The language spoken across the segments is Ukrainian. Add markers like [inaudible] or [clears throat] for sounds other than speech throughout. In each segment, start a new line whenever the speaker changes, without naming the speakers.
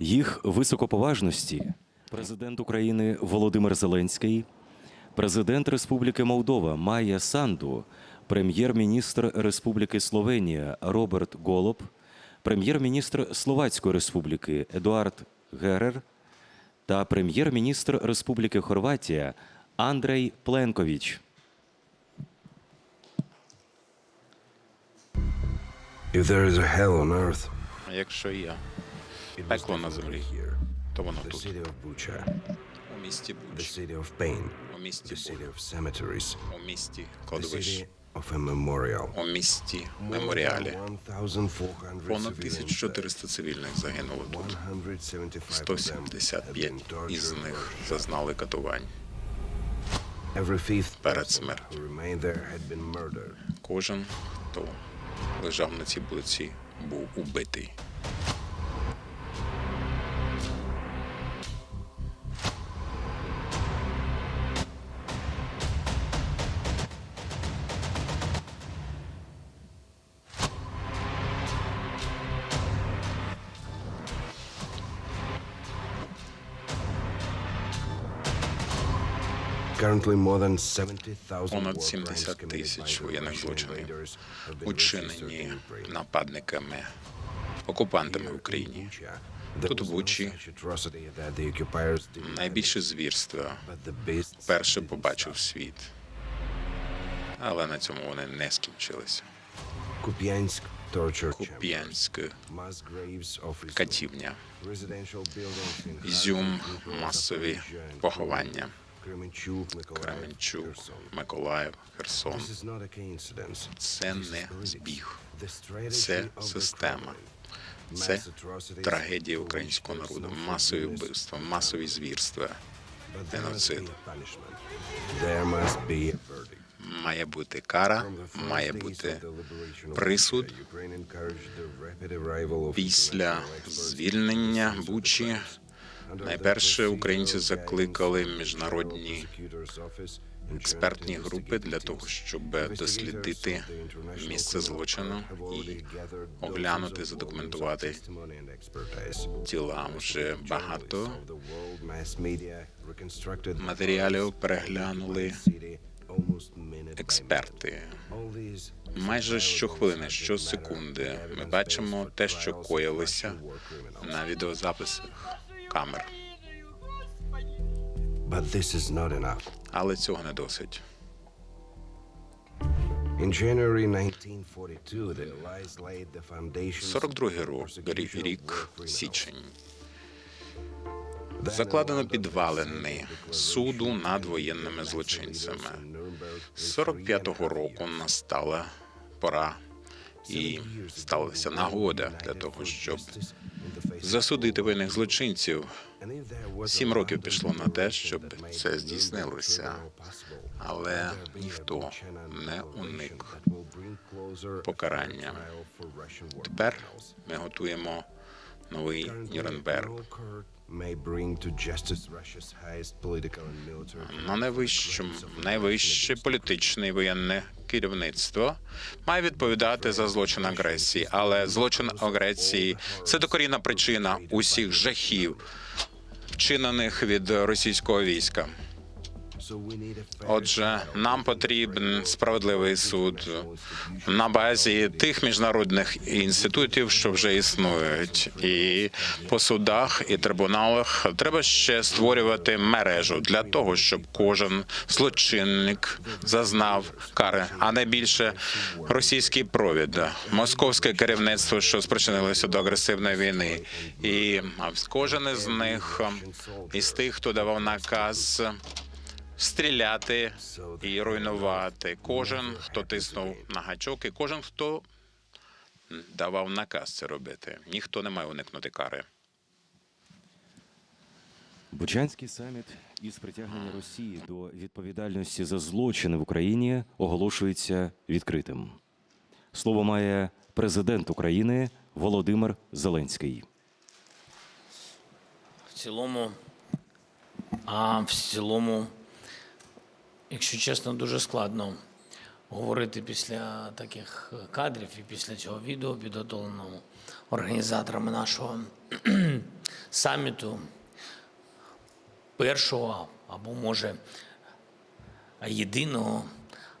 їх високоповажності президент України Володимир Зеленський, президент Республіки Молдова Майя Санду, прем'єр-міністр Республіки Словенія Роберт Голуб, прем'єр-міністр Словацької Республіки Едуард Герер та прем'єр-міністр Республіки Хорватія Андрей Пленкович.
If there is a hell on earth,
А Якщо є пекло на землі, то воно
The
тут.
city of Bucha,
У місті
the
Буч,
city of pain,
у місті
the
Бур,
city of cemeteries,
у місті
the
кладовищ,
city of a memorial.
у місті меморіалі.
than 1,400
Понад
civilians
1400 цивільних загинуло тут.
175 of them have
175
been
із них зазнали катувань. Перед смертю. Кожен, хто лежав на цій вулиці, був убитий. Понад
war crimes
70
committed by
тисяч воєнних злочинів учинені нападниками, окупантами в Україні. Тут Бучі Найбільше звірства
didn't
побачив світ. Але на цьому вони не скінчилися. Куп'янськ,
Islam,
катівня, Ізюм, масові поховання, Кременчук. Миколаїв, Херсон. Це не збіг. Це система. Це трагедія українського народу, масові вбивства, масові звірства. Геноцид. Має бути кара, має бути присуд. Після звільнення Бучі найперше українці закликали міжнародні експертні групи для того, щоб дослідити місце злочину і оглянути, задокументувати тіла. Вже багато матеріалів переглянули експерти. Майже щохвилини, щосекунди ми бачимо те, що коїлося на відеозаписах камер.
But this is not enough.
Але цього не досить.
In January 1942, the Allies laid the foundations
42-й
for
рок,
persecution of
рік січень. Закладено підвалини суду над воєнними злочинцями.
Vegas and Nuremberg
З
in three and a
45-го
half
року настала пора і сталася нагода для того, щоб засудити воєнних злочинців. Сім років пішло на те, щоб це здійснилося, але ніхто не уник покарання. Тепер ми готуємо новий Нюрнберг. На найвищому найвище політичне і воєнне керівництво має відповідати за злочин агресії, але злочин агресії це докорінна причина усіх жахів, вчинених від російського війська. Отже, нам потрібен справедливий суд на базі тих міжнародних інститутів, що вже існують, і по судах і трибуналах треба ще створювати мережу для того, щоб кожен злочинник зазнав кари, а не більше російський провід, московське керівництво, що спричинилося до агресивної війни, і кожен із них із тих, хто давав наказ стріляти і руйнувати. Кожен, хто тиснув на гачок, і кожен, хто давав наказ це робити. Ніхто не має уникнути кари.
Бучанський саміт із притягнення Росії до відповідальності за злочини в Україні оголошується відкритим. Слово має президент України Володимир Зеленський.
В цілому, а в цілому, якщо чесно, дуже складно говорити після таких кадрів і після цього відео, підготовленого організаторами нашого [clears throat] саміту, першого або може єдиного.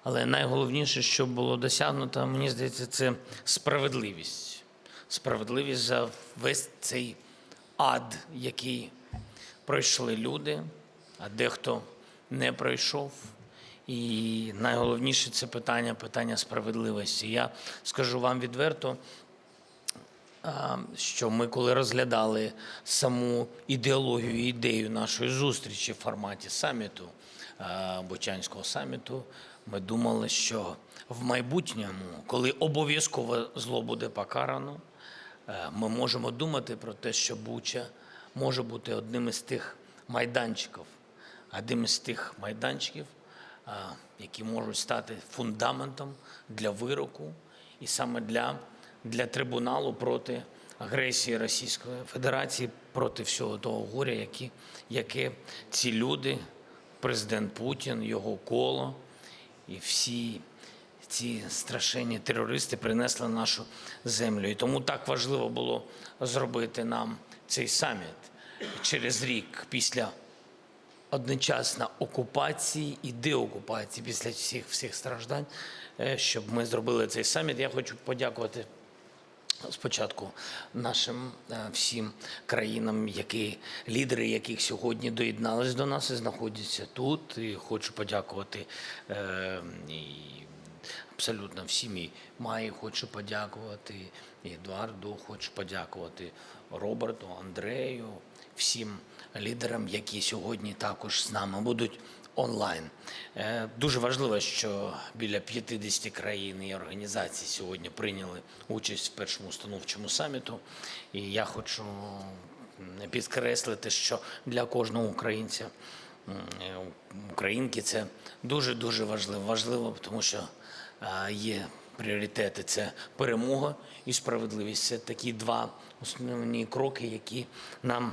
Але найголовніше, що було досягнуто, мені здається, це справедливість. Справедливість за весь цей ад, який пройшли люди, а дехто не пройшов. І найголовніше це питання, питання справедливості. Я скажу вам відверто, що ми, коли розглядали саму ідеологію, ідею нашої зустрічі в форматі саміту, а, Бучанського саміту, ми думали, що в майбутньому, коли обов'язково зло буде покарано, е, ми можемо думати про те, що Буча може бути одним із тих майданчиків, одним із тих майданчиків, які можуть стати фундаментом для вироку і саме для, для трибуналу проти агресії Російської Федерації, проти всього того горя, які, яке ці люди, президент Путін, його коло і всі ці страшенні терористи принесли нашу землю. І тому так важливо було зробити нам цей саміт через рік після одночасно окупації і деокупації після всіх всіх страждань, е, щоб ми зробили цей саміт. Я хочу подякувати спочатку нашим е, всім країнам, які лідери, яких сьогодні доєднались до нас і знаходяться тут. І хочу подякувати е, і абсолютно всім. І Майі хочу подякувати, Едуарду хочу подякувати, Роберту, Андрею, всім лідерам, які сьогодні також з нами будуть онлайн. Е, Дуже важливо, що біля 50 країн і організацій сьогодні прийняли участь в першому установчому саміту. І я хочу підкреслити, що для кожного українця, українки це дуже дуже важливо. Важливо, тому що е, є пріоритети це перемога і справедливість. Це такі два основні кроки, які нам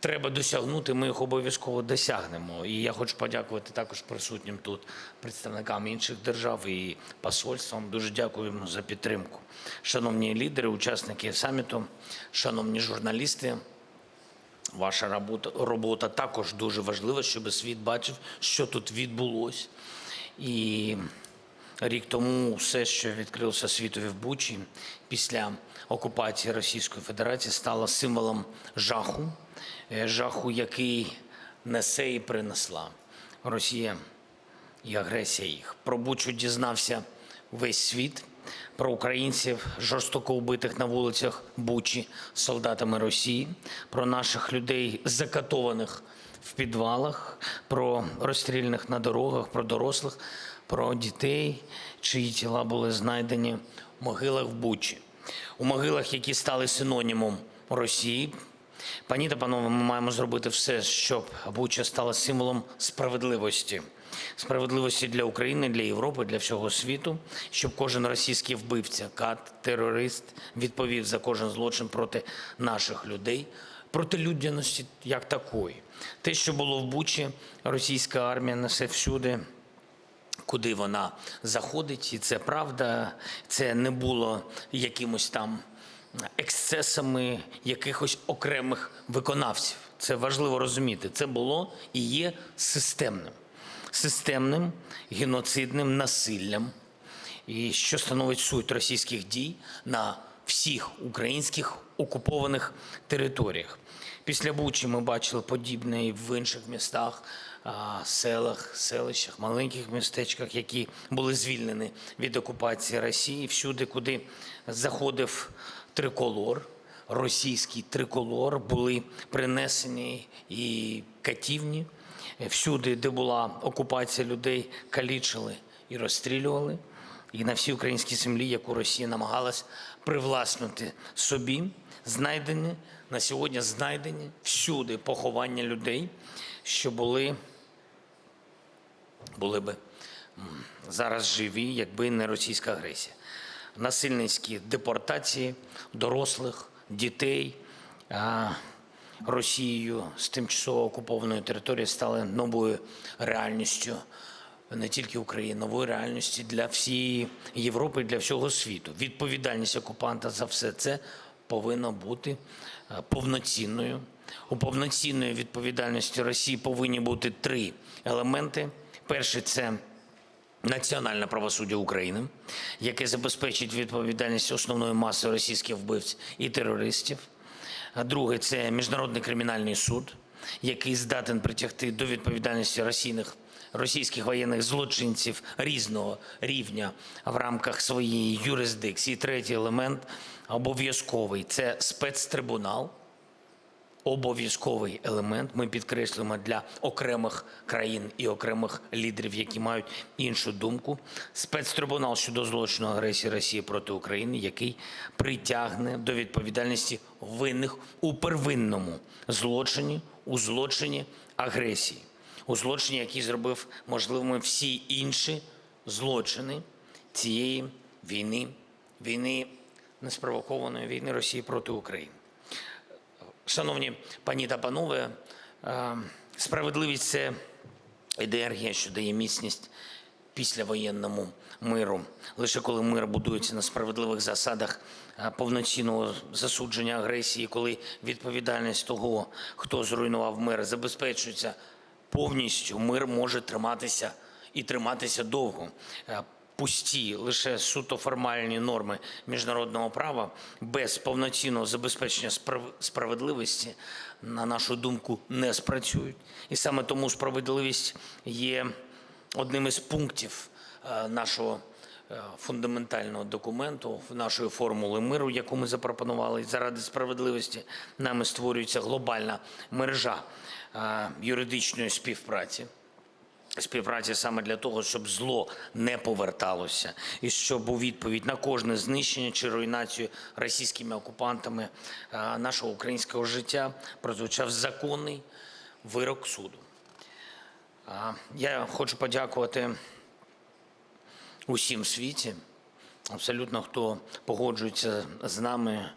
треба досягнути. Ми їх обов'язково досягнемо. І я хочу подякувати також присутнім тут представникам інших держав і посольствам. Дуже дякуємо за підтримку. Шановні лідери, учасники саміту, шановні журналісти. Ваша робота, робота також дуже важлива, щоб світ бачив, що тут відбулося. І рік тому все, що відкрилося світові в Бучі після окупації Російської Федерації, стало символом жаху, жаху, який несе і принесла Росія і агресія їх. Про Бучу дізнався весь світ, про українців, жорстоко убитих на вулицях Бучі солдатами Росії, про наших людей, закатованих в підвалах, про розстріляних на дорогах, про дорослих, про дітей, чиї тіла були знайдені в могилах в Бучі, у могилах, які стали синонімом Росії, Пані та панове, ми маємо зробити все, щоб Буча стала символом справедливості. Справедливості для України, для Європи, для всього світу, щоб кожен російський вбивця, кат, терорист відповів за кожен злочин проти наших людей, проти людяності як такої. Те, що було в Бучі, російська армія несе всюди куди вона заходить, і це правда. Це не було якимось там ексцесами якихось окремих виконавців. Це важливо розуміти. Це було і є системним, системним геноцидним насиллям, і що становить суть російських дій на всіх українських окупованих територіях. Після Бучі ми бачили подібне і в інших містах, селах, селищах, маленьких містечках, які були звільнені від окупації Росії, всюди, куди заходив триколор, російський триколор, були принесені і катівні. Всюди, де була окупація людей, калічили і розстрілювали. І на всій українській землі, яку Росія намагалась привласнути собі, знайдені на сьогодні знайдені всюди поховання людей, що були, були би зараз живі, якби не російська агресія. Насильницькі депортації дорослих, дітей Росією з тимчасово окупованої території стали новою реальністю не тільки України, нової реальності для всієї Європи, для всього світу. Відповідальність окупанта за все це повинна бути повноцінною. У повноцінної відповідальності Росії повинні бути три елементи. Перший це Національне правосуддя України, яке забезпечить відповідальність основної маси російських вбивць і терористів. Друге це міжнародний кримінальний суд, який здатен притягти до відповідальності російних, російських воєнних злочинців різного рівня в рамках своєї юрисдикції. Третій елемент обов'язковий це спецтрибунал обов'язковий елемент. Ми підкреслюємо для окремих країн і окремих лідерів, які мають іншу думку. Спецтрибунал щодо злочину агресії Росії проти України, який притягне до відповідальності винних у первинному злочині, у злочині агресії, у злочині, який зробив можливими всі інші злочини цієї війни, війни неспровокованої війни Росії проти України. Шановні пані та панове, е, справедливість це енергія, що дає міцність післявоєнному миру. Лише коли мир будується на справедливих засадах е, повноцінного засудження агресії, коли відповідальність того, хто зруйнував мир, забезпечується повністю, мир може триматися і триматися довго. Пусті лише суто формальні норми міжнародного права без повноцінного забезпечення справ- справедливості, на нашу думку, не спрацюють. І саме тому справедливість є одним із пунктів е, нашого е, фундаментального документу, нашої формули миру, яку ми запропонували. Заради справедливості нами створюється глобальна мережа е, юридичної співпраці співпраці саме для того, щоб зло не поверталося, і щоб у відповідь на кожне знищення чи руйнацію російськими окупантами е, нашого українського життя прозвучав законний вирок суду. Я хочу подякувати усім в світі, абсолютно хто погоджується з нами,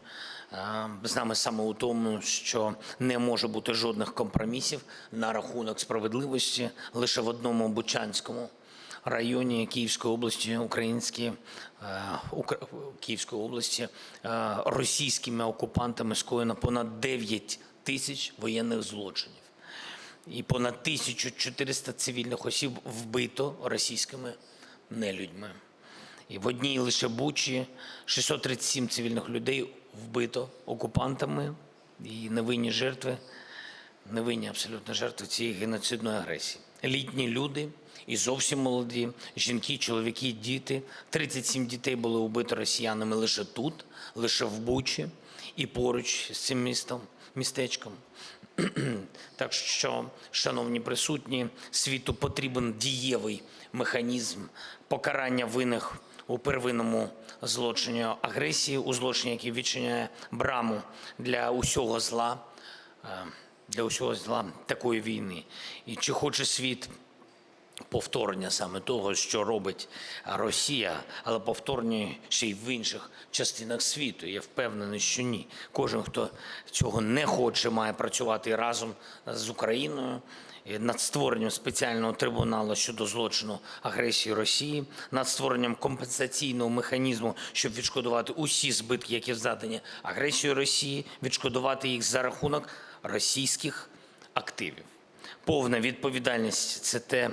з нами саме у тому, що не може бути жодних компромісів на рахунок справедливості лише в одному Бучанському районі Київської області, українські е, Київської області е, російськими окупантами скоєно понад 9 тисяч воєнних злочинів і понад 1400 цивільних осіб вбито російськими нелюдьми. І в одній лише Бучі 637 цивільних людей вбито окупантами і невинні жертви, невинні абсолютно жертви цієї геноцидної агресії. Літні люди і зовсім молоді, жінки, чоловіки, діти. 37 дітей були вбито росіянами лише тут, лише в Бучі і поруч з цим містом, містечком. [clears throat] Так що, шановні присутні, світу потрібен дієвий механізм покарання винних у первинному злочині агресії, у злочині, який відчиняє браму для усього зла, е, для усього зла такої війни. І чи хоче світ повторення саме того, що робить Росія, але повторення ще й в інших частинах світу. Я впевнений, що ні. Кожен, хто цього не хоче, має працювати разом з Україною. І Над створенням спеціального трибуналу щодо злочину агресії Росії, над створенням компенсаційного механізму, щоб відшкодувати усі збитки, які завдані агресією Росії, відшкодувати їх за рахунок російських активів. Повна відповідальність це те,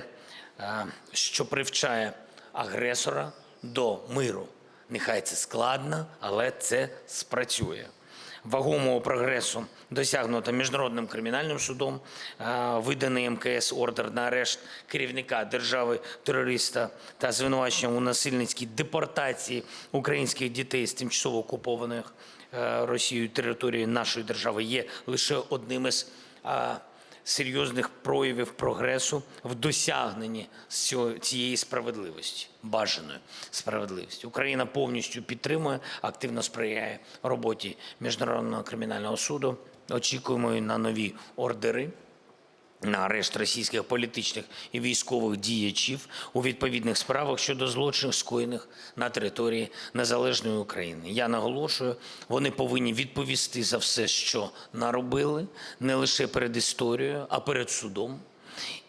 е, що привчає агресора до миру. Нехай це складно, але це спрацює. Вагомого прогресу досягнуто міжнародним кримінальним судом, виданий МКС ордер на арешт керівника держави терориста та звинувачення у насильницькій депортації українських дітей з тимчасово окупованих е, Росією території нашої держави є лише одним із серйозних проявів прогресу в досягненні цієї справедливості, бажаної справедливості. Україна повністю підтримує, активно сприяє роботі Міжнародного кримінального суду. Очікуємо на нові ордери на арешт російських політичних і військових діячів у відповідних справах щодо злочинів, скоєних на території незалежної України. Я наголошую, вони повинні відповісти за все, що наробили, не лише перед історією, а перед судом.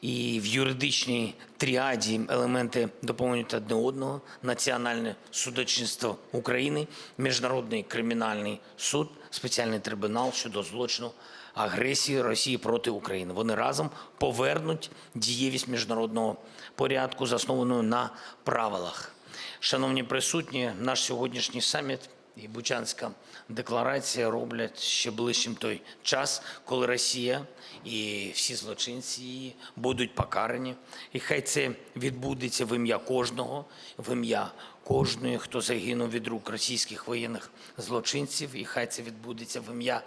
І в юридичній тріаді елементи доповнюють одне одного: національне судочинство України, міжнародний кримінальний суд, спеціальний трибунал щодо злочину агресії Росії проти України. Вони разом повернуть дієвість міжнародного порядку, заснованого на правилах. Шановні присутні, наш сьогоднішній саміт і Бучанська декларація роблять ще ближчим той час, коли Росія і всі злочинці її будуть покарані. І хай це відбудеться в ім'я кожного, в ім'я кожної, хто загинув від рук російських воєнних злочинців, і хай це відбудеться в ім'я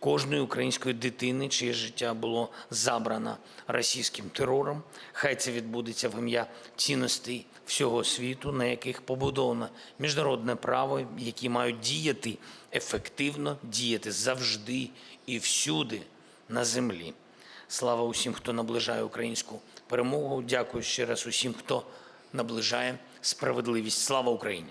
кожної української дитини, чиє життя було забрано російським терором. Хай це відбудеться в ім'я цінностей всього світу, на яких побудовано міжнародне право, які мають діяти ефективно, діяти завжди і всюди на землі. Слава усім, хто наближає українську перемогу. Дякую ще раз усім, хто наближає справедливість. Слава Україні!